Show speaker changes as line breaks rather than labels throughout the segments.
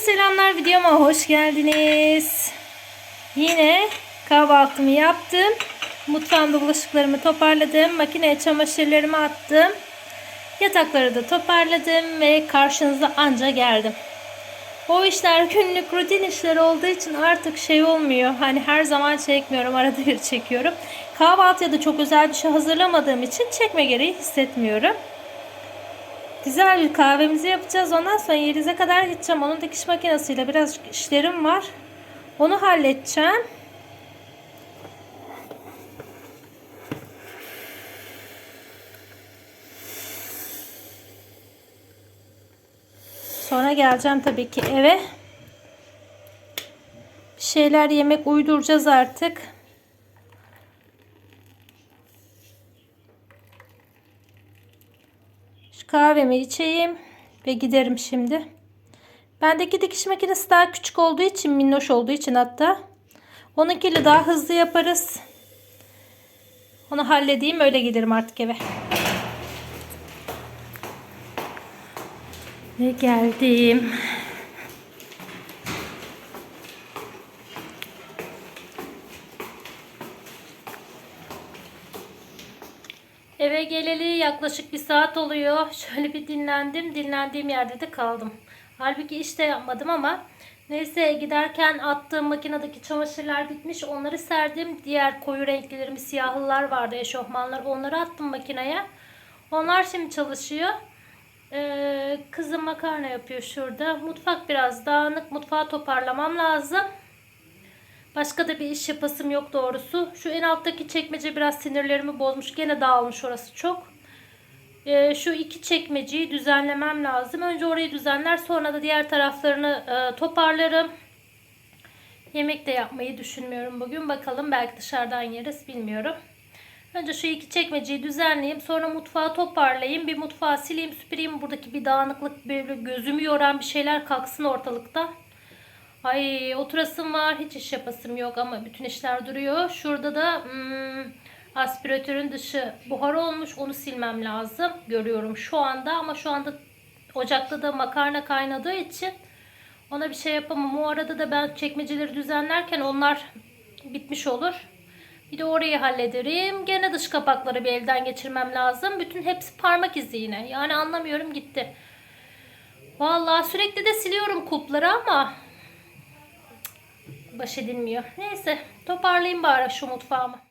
selamlar videoma hoş geldiniz. Yine kahvaltımı yaptım. Mutfağımda bulaşıklarımı toparladım. Makineye çamaşırlarımı attım. Yatakları da toparladım ve karşınıza anca geldim. O işler günlük rutin işler olduğu için artık şey olmuyor. Hani her zaman çekmiyorum. Arada bir çekiyorum. Kahvaltıya da çok özel bir şey hazırlamadığım için çekme gereği hissetmiyorum. Güzel bir kahvemizi yapacağız. Ondan sonra yerize kadar gideceğim. Onun dikiş makinesiyle biraz işlerim var. Onu halledeceğim. Sonra geleceğim tabii ki eve. Bir şeyler yemek uyduracağız artık. Kahvemi içeyim ve giderim şimdi. Bendeki dikiş makinesi daha küçük olduğu için, minnoş olduğu için hatta. Onunkiyle daha hızlı yaparız. Onu halledeyim öyle giderim artık eve. Ve geldim. Eve geleli yaklaşık bir saat oluyor. Şöyle bir dinlendim. Dinlendiğim yerde de kaldım. Halbuki işte yapmadım ama neyse giderken attığım makinedeki çamaşırlar bitmiş. Onları serdim. Diğer koyu renklilerim siyahlılar vardı eşofmanlar. Onları attım makineye. Onlar şimdi çalışıyor. Ee, kızım makarna yapıyor şurada. Mutfak biraz dağınık. Mutfağı toparlamam lazım. Başka da bir iş yapasım yok doğrusu. Şu en alttaki çekmece biraz sinirlerimi bozmuş. Gene dağılmış orası çok. Ee, şu iki çekmeceyi düzenlemem lazım. Önce orayı düzenler sonra da diğer taraflarını e, toparlarım. Yemek de yapmayı düşünmüyorum bugün. Bakalım belki dışarıdan yeriz bilmiyorum. Önce şu iki çekmeceyi düzenleyeyim. Sonra mutfağı toparlayayım. Bir mutfağı sileyim süpüreyim. Buradaki bir dağınıklık böyle gözümü yoran bir şeyler kalksın ortalıkta. Ay oturasım var. Hiç iş yapasım yok ama bütün işler duruyor. Şurada da hmm, aspiratörün dışı buhar olmuş. Onu silmem lazım. Görüyorum şu anda ama şu anda ocakta da makarna kaynadığı için ona bir şey yapamam. O arada da ben çekmeceleri düzenlerken onlar bitmiş olur. Bir de orayı hallederim. Gene dış kapakları bir elden geçirmem lazım. Bütün hepsi parmak izi yine. Yani anlamıyorum gitti. Vallahi sürekli de siliyorum kulpları ama baş edilmiyor. Neyse toparlayayım bari şu mutfağımı.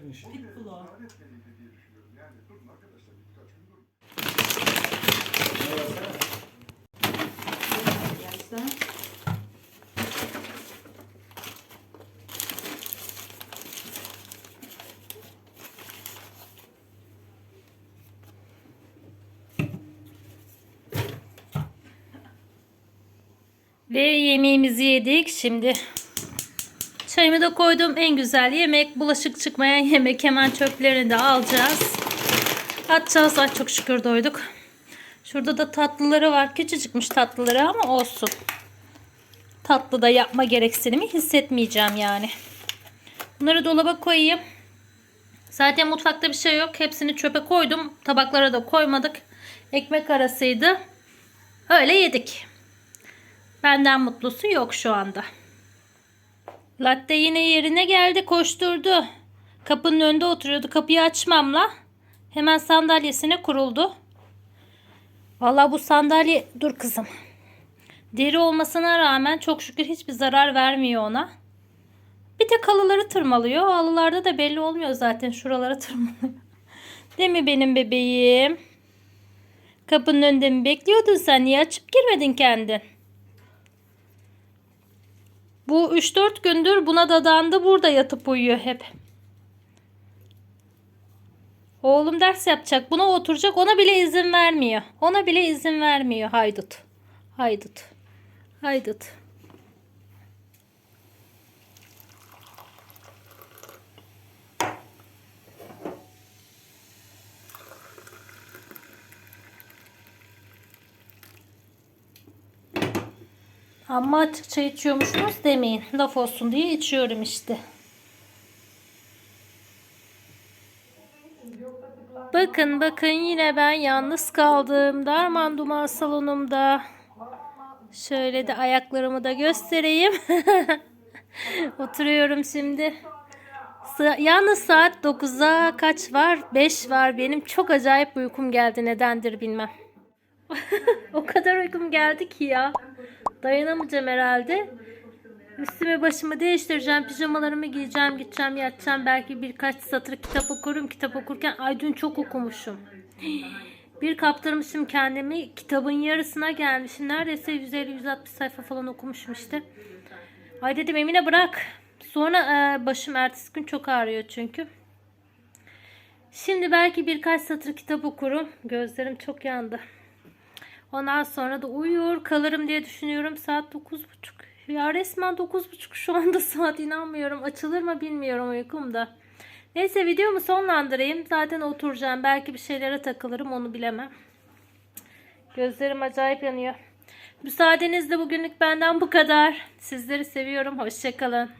Yemedin işte.
Pitbull o. Gelse.
Ve yemeğimizi yedik. Şimdi çayımı da koydum. En güzel yemek. Bulaşık çıkmayan yemek. Hemen çöplerini de alacağız. Atacağız. Ay çok şükür doyduk. Şurada da tatlıları var. Küçücükmüş tatlıları ama olsun. Tatlı da yapma gereksinimi hissetmeyeceğim yani. Bunları dolaba koyayım. Zaten mutfakta bir şey yok. Hepsini çöpe koydum. Tabaklara da koymadık. Ekmek arasıydı. Öyle yedik. Benden mutlusu yok şu anda. Latte yine yerine geldi koşturdu. Kapının önünde oturuyordu. Kapıyı açmamla hemen sandalyesine kuruldu. Vallahi bu sandalye dur kızım. Deri olmasına rağmen çok şükür hiçbir zarar vermiyor ona. Bir tek halıları tırmalıyor. Halılarda da belli olmuyor zaten şuralara tırmalıyor. Değil mi benim bebeğim? Kapının önünde mi bekliyordun sen? Niye açıp girmedin kendin? Bu 3-4 gündür buna dadandı burada yatıp uyuyor hep. Oğlum ders yapacak. Buna oturacak. Ona bile izin vermiyor. Ona bile izin vermiyor. Haydut. Haydut. Haydut. Ama açıkça içiyormuşsunuz demeyin. Laf olsun diye içiyorum işte. Bakın bakın yine ben yalnız kaldım. Darman duman salonumda. Şöyle de ayaklarımı da göstereyim. Oturuyorum şimdi. Yalnız saat 9'a kaç var? 5 var. Benim çok acayip uykum geldi. Nedendir bilmem. o kadar uykum geldi ki ya. Dayanamayacağım herhalde. Üstümü başımı değiştireceğim. Pijamalarımı giyeceğim. Gideceğim yatacağım. Belki birkaç satır kitap okurum. Kitap okurken ay dün çok okumuşum. Bir kaptırmışım kendimi. Kitabın yarısına gelmişim. Neredeyse 150-160 sayfa falan okumuşum işte. Ay dedim Emine bırak. Sonra e, başım ertesi gün çok ağrıyor çünkü. Şimdi belki birkaç satır kitap okurum. Gözlerim çok yandı. Ondan sonra da uyur kalırım diye düşünüyorum. Saat 9.30. Ya resmen 9.30 şu anda saat inanmıyorum. Açılır mı bilmiyorum uykumda. Neyse videomu sonlandırayım. Zaten oturacağım. Belki bir şeylere takılırım onu bilemem. Gözlerim acayip yanıyor. Müsaadenizle bugünlük benden bu kadar. Sizleri seviyorum. Hoşçakalın.